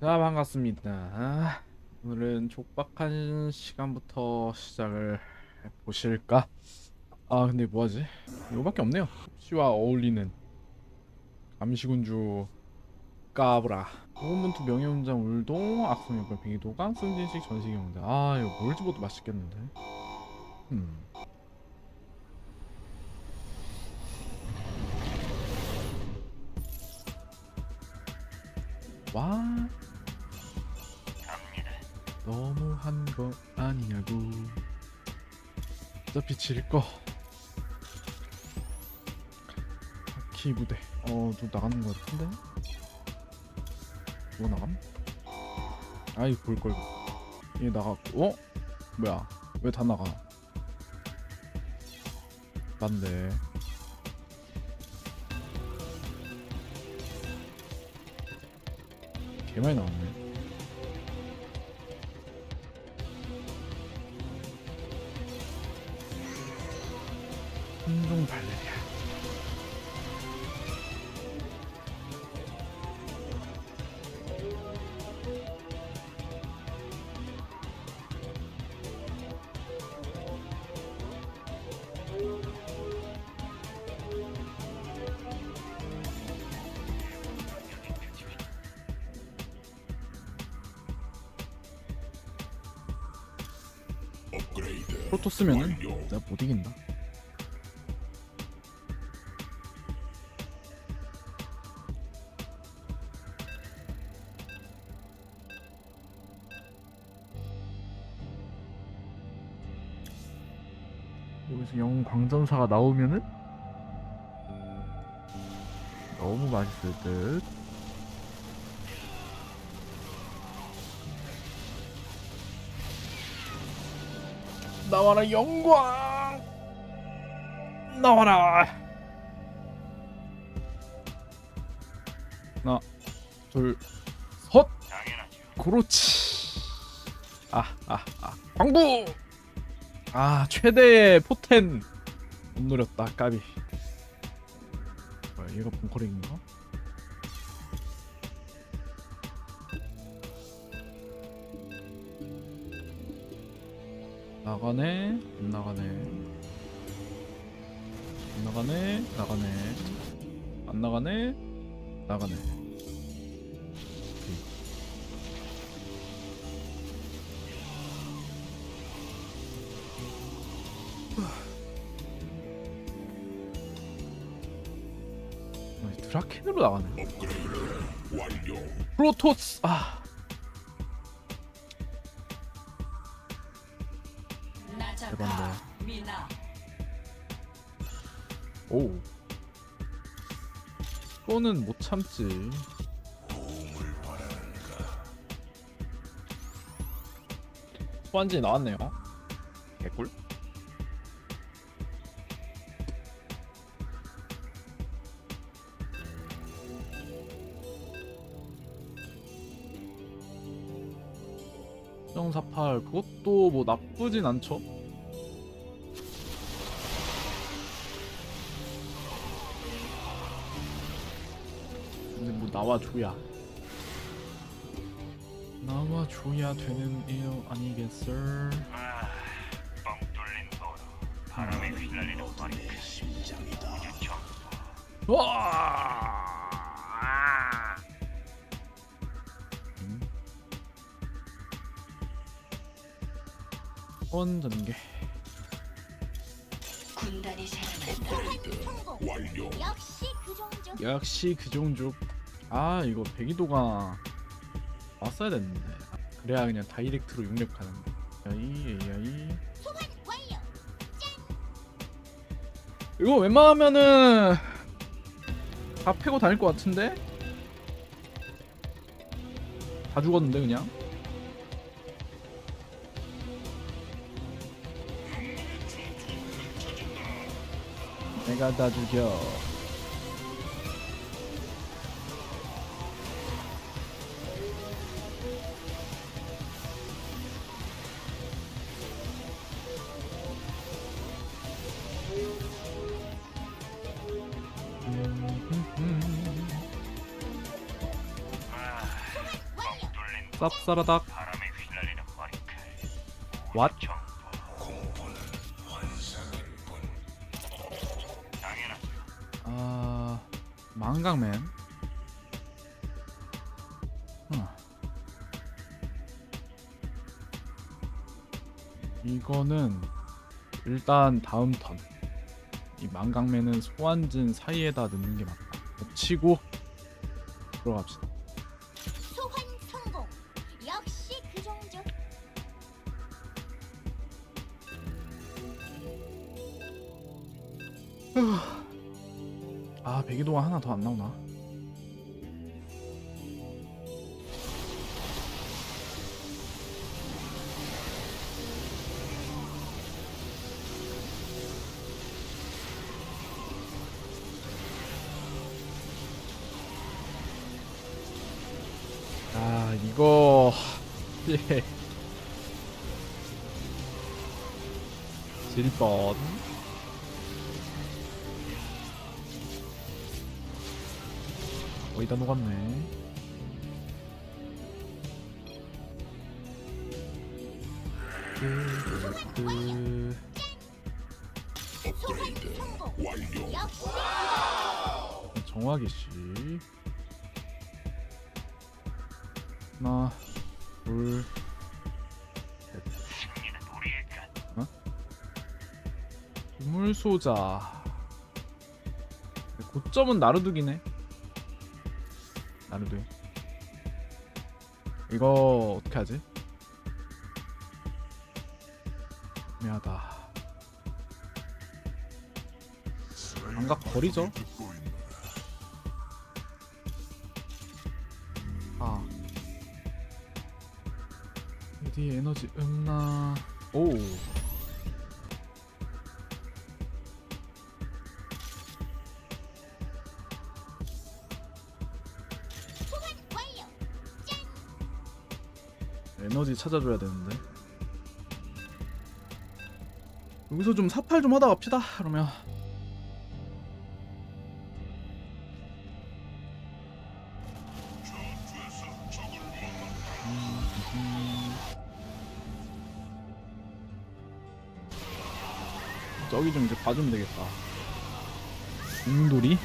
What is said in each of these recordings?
자 반갑습니다. 아, 오늘은 촉박한 시간부터 시작을 보실까? 아 근데 뭐하지? 이거밖에 없네요. 씨와 어울리는 감시군주 까브라 호문투 명예훈장 울동 악성연병 빙의도감 승진식 영장 아 이거 뭘 집어도 맛있겠는데 음 와 너무한 거 아니냐고. 어차피 질거. 바퀴 부대. 어누 나가는 거 같은데? 누가 나감? 아이 볼걸. 얘 나갔고. 어? 뭐야? 왜 다 나가? 난데 개 많이 나왔네 프로토스면은 내가 못 이긴다. 여기서 영웅 광전사가 나오면은 너무 맛있을 듯 나와라 영광! 나와라! 하나 둘셋 그렇지. 아아 아. 광부! 아 최대의 포텐! 못 노렸다 까비. 뭐야 얘가 벙커링인가? 나가네 안 나가네. 안 나가네 나가네. 안 나가네 나가네. 오케이. 아, 드라켄으로 나가네. 프로토스 아 오. 또는 못 참지. 소환지 나왔네요. 개꿀. 정사팔 그것도 뭐 나쁘진 않죠. 뭐 나와줘야 나와줘야 되는 일 아니겠어? 아, 뻥 뚫린 도로 바람에 휘날리는 머리 심장이다 와! 음. 원전개 군단이. 역시 그 정도. 역시 그 종족 아 이거 배기도가 왔어야 됐는데 그래야 그냥 다이렉트로 용력하는 AI AI. 이거 웬만하면은 다 패고 다닐 것 같은데? 다 죽었는데 그냥? 내가 다 죽여 머리칼. 왓? 아 망강맨 huh. 이거는 일단 다음 턴이 망강맨은 소환진 사이에다 넣는 게 맞다 치고 들어갑시다 아 배기도가 하나 더 안 나오나? 아 이거 예. 질뻔 다 녹았네. 그, 그, 정화기 씨. 하나, 둘, 우리의 것. 물소자. 고점은 나르두기네. 나르두. 이거 어떻게 하지? 애매하다. 감각 버리죠. 아. 어디 에너지 없나? 오. 에너지 찾아줘야 되는데. 여기서 좀 사팔 좀 하다 갑시다. 그러면. 저기 좀 이제 봐주면 되겠다. 웅돌이?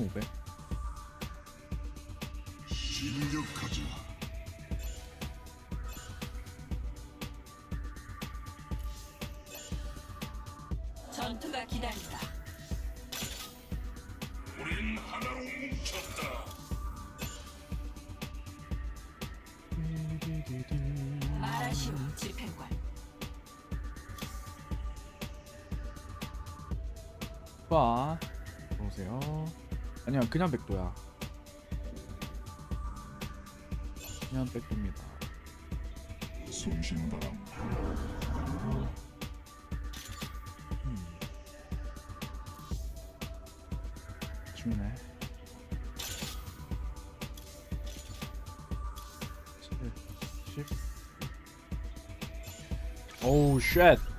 8,500. 진격하자. 전투가 기다린다. 우린 하나로 뭉쳤다. 마라시오 집행관. 봐. 아니야, 그냥 백도야. 그냥 백도입니다. 손신바람. 음. 죽네. 7, 10. 오우, 쉣!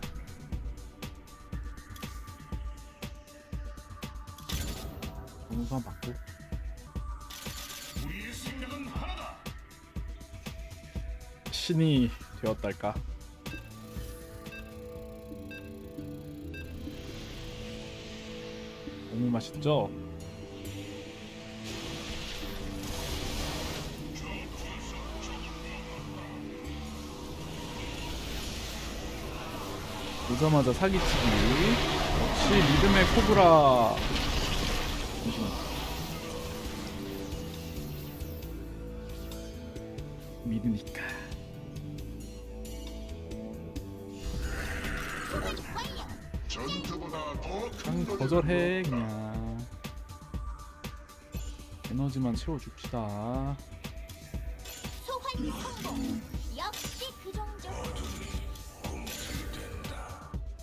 신이 되었달까? 너무 맛있죠? 오자마자 사기치기 역시 리듬의 코브라 잠시만 믿으니까 거절해 네. 그냥. 에너지만 채워줍시다.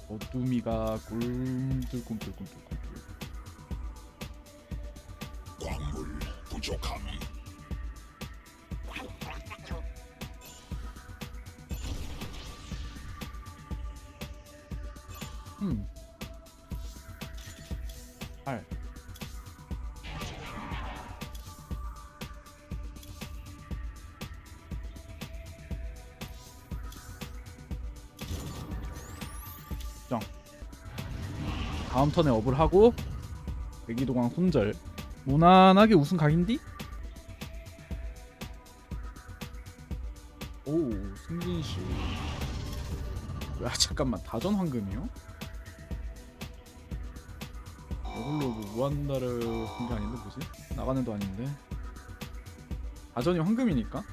어둠이가 꿀들꿈들꿈들꿈들. 광물 부족함 음 8. 정. 다음 턴에 업을 하고 대기도강 손절. 무난하게 우승 각인디? 오 승진 씨. 야 잠깐만 다전 황금이요? 무한다를 한게 아닌데 뭐지? 나가는 도 아닌데 다전이 황금이니까?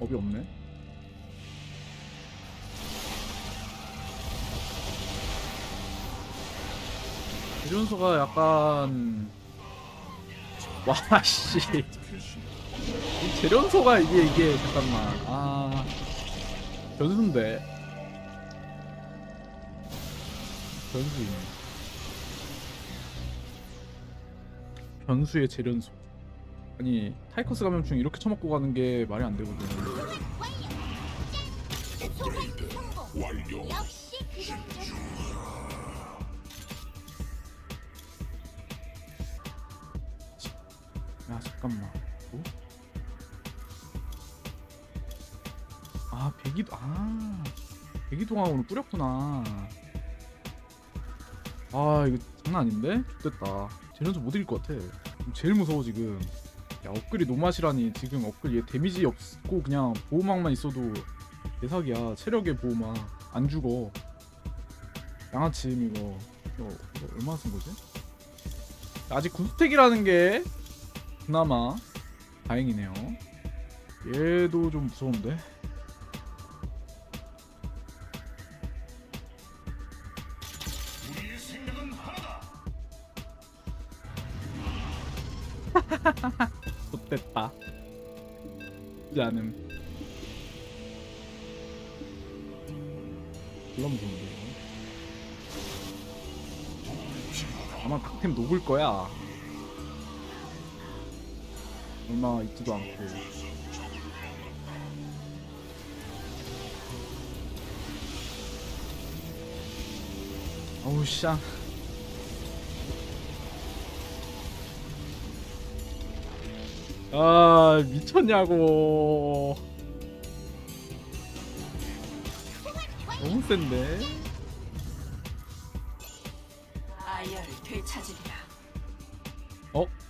업이 없네 이준수가 약간 와씨 이 재련소가 이게 이게 잠깐만 아 변수인데 변수이네 변수의 재련소 아니 타이커스 감염충 이렇게 처먹고 가는 게 말이 안 되거든 완료. 정도. 야 잠깐만 뭐? 아아 배기동항으로 뿌렸구나 아 이거 장난 아닌데? 됐다 쟤는 좀못 이길 것 같아 제일 무서워 지금 야 업글이 노맛이라니 지금 업글 얘 데미지 없고 그냥 보호막만 있어도 대사기야 체력의 보호막 안 죽어 양아침 이거 이거, 이거 얼마 쓴 거지? 아직 구스택이라는 게 그나마 다행이네요. 얘도 좀 무서운데. 좋됐다. 이지 않음. 졸라 무서운데. 이거. 아마 탁템 녹을 거야. 얼마 있지도 않고. 어우 쌍. 아 미쳤냐고. 너무 센데. 아이어를 되찾으리라. 어? 어?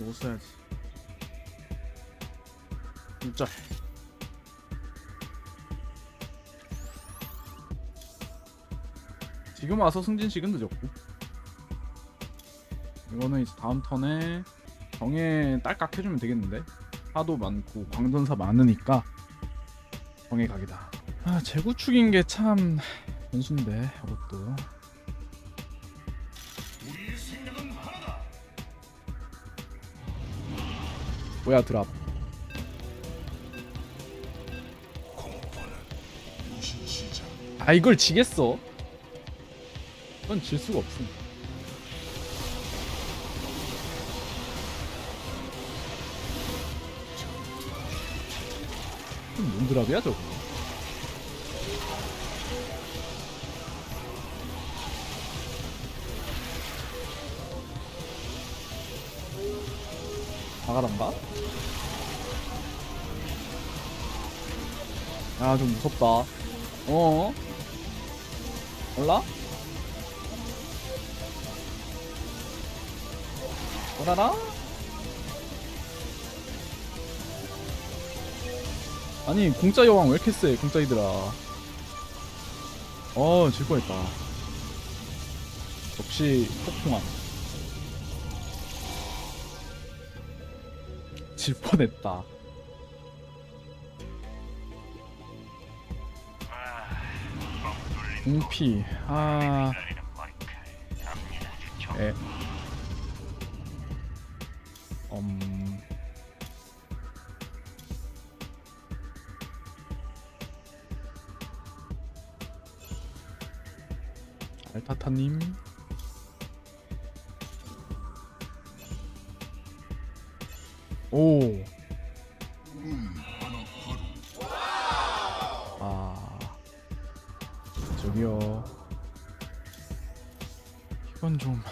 이거 써야지. 진짜. 지금 와서 승진식은 늦었고. 이거는 이제 다음 턴에 정에 딸깍 해주면 되겠는데? 하도 많고 광전사 많으니까 정의 각이다. 아 재구축인 게참 변수인데 이것도. 뭐야 드랍. 아 이걸 지겠어? 이건 질 수가 없음. 뭔 드랍이야 저거? 나가란가? 야 좀 무섭다. 어? 몰라? 오라라? 아니 공짜 여왕 왜 이렇게 세 공짜 이들아 어 질 뻔했다 역시 폭풍함 질 뻔했다. 공피 아. 에. 음. 알타타님. 오. 저기요. 이건 좀.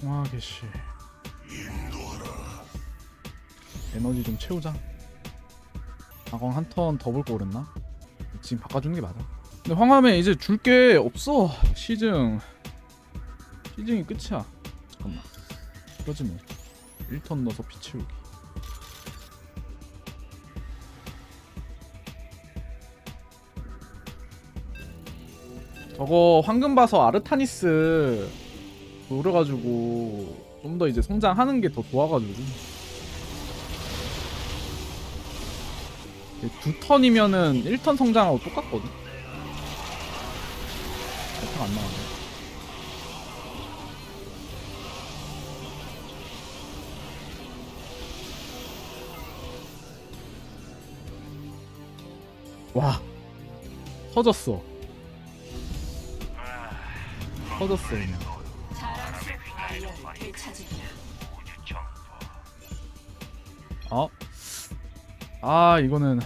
송하게 씨. 에너지 좀 채우자. 아광 한 턴 더 볼거 그랬나? 지금 바꿔주는 게 맞아. 근데 황함에 이제 줄 게 없어. 시즌. 시즌이 끝이야. 잠깐만. 그러지 뭐. 1턴 넣어서 피 채우기. 저거 황금 봐서 아르타니스 노려가지고 좀 더 이제 성장하는 게 더 좋아가지고 두 턴이면은 1턴 성장하고 똑같거든. 1턴 안 나왔네. 와 터졌어. 터졌어 그냥. 아이어 아 이거는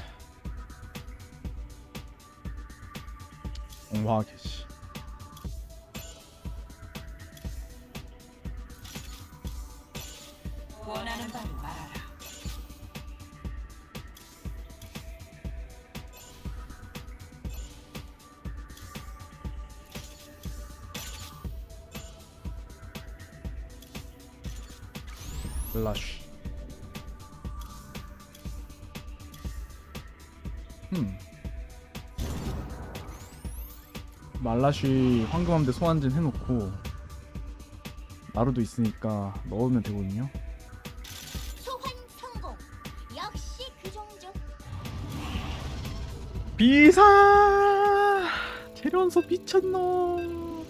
ong화하게 씨. 말라쉬 황금함대 소환진 해놓고 나루도 있으니까 넣으면 되거든요 소환 성공. 역시 그 정도. 비사 재련소 미쳤노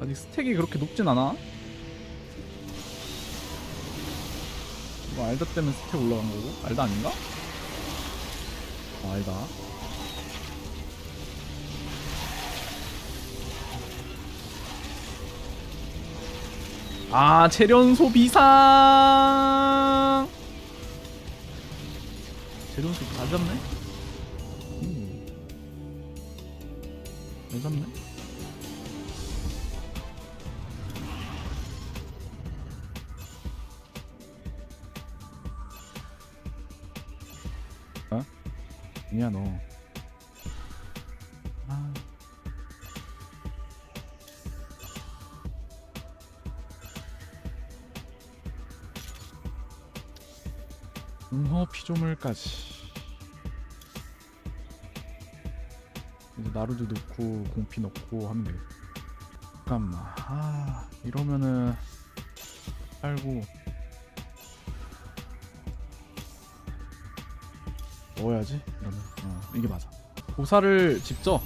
아직 스택이 그렇게 높진 않아 뭐 알다 때문에 스택 올라간 거고 알다 아닌가? 어, 알다 아 재련소 비상 재련소 잘 잡네 음. 잘 잡네 어? 아니야 너 피조물까지. 이제 나루도 넣고 공피 넣고 하면 되겠다 잠깐만. 아 이러면은 팔고. 넣어야지 이러면. 어 이게 맞아. 고사를 직접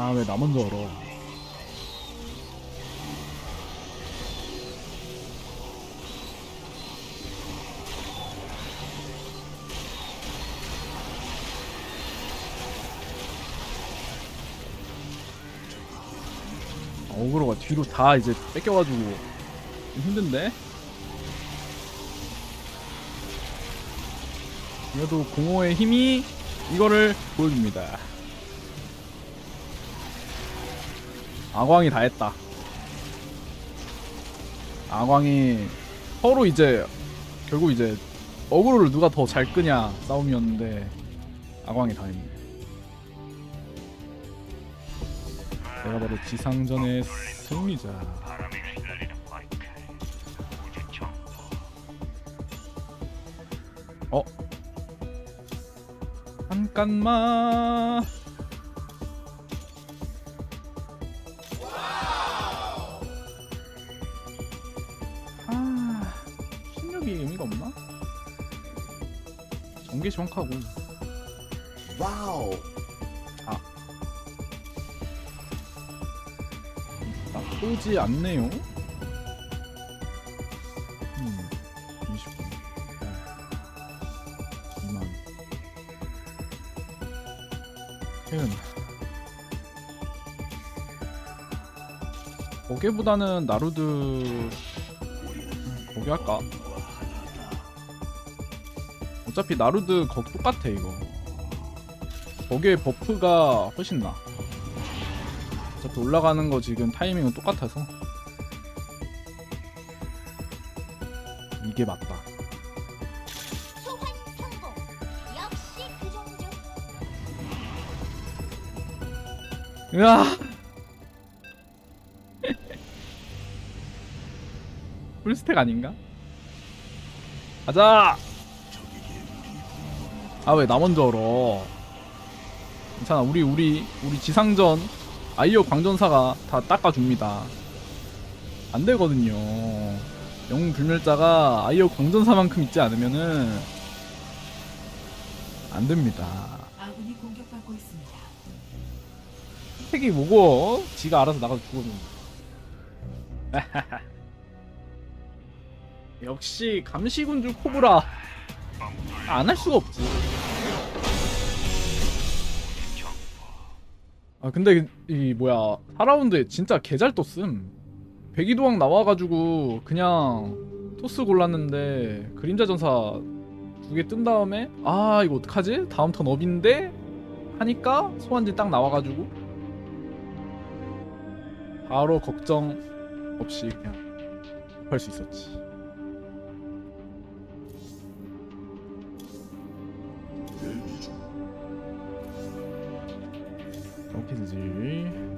아 왜 나 먼저 얼어? 어그로가 뒤로 다 이제 뺏겨가지고 좀 힘든데? 그래도 공허의 힘이 이거를 보여줍니다 아광이 다 했다. 아광이 서로 이제 결국 이제 어그로를 누가 더 잘 끄냐 싸움이었는데 아광이 다 했네. 내가 바로 지상전의 승리자. 어? 잠깐만. 전개 시원하고 와우. 나쁘지 않네요. 음, 29. 어. 2만. 태은. 거기보다는 나루드 음, 거기 할까? 어차피 나루드 거기 똑같아 이거. 거기에 버프가 훨씬 나. 어차피 올라가는 거 지금 타이밍은 똑같아서 이게 맞다. 으아! 풀스택 아닌가? 가자! 아 왜 나 먼저 얼어? 괜찮아 우리 우리 우리 지상전 아이어 광전사가 다 닦아줍니다. 안 되거든요. 영웅 불멸자가 아이어 광전사만큼 있지 않으면은 안 됩니다. 아군이 공격받고 있습니다. 택이 뭐고? 지가 알아서 나가서 죽어줘. 역시 감시군주 코브라 안 할 수가 없지. 아 근데 이 뭐야 4라운드에 진짜 개잘 떴음. 백이도왕 나와가지고 그냥 토스 골랐는데 그림자 전사 두 개 뜬 다음에 아 이거 어떡하지? 다음 턴 업인데 하니까 소환지 딱 나와가지고 바로 걱정 없이 그냥 할 수 있었지. 되지?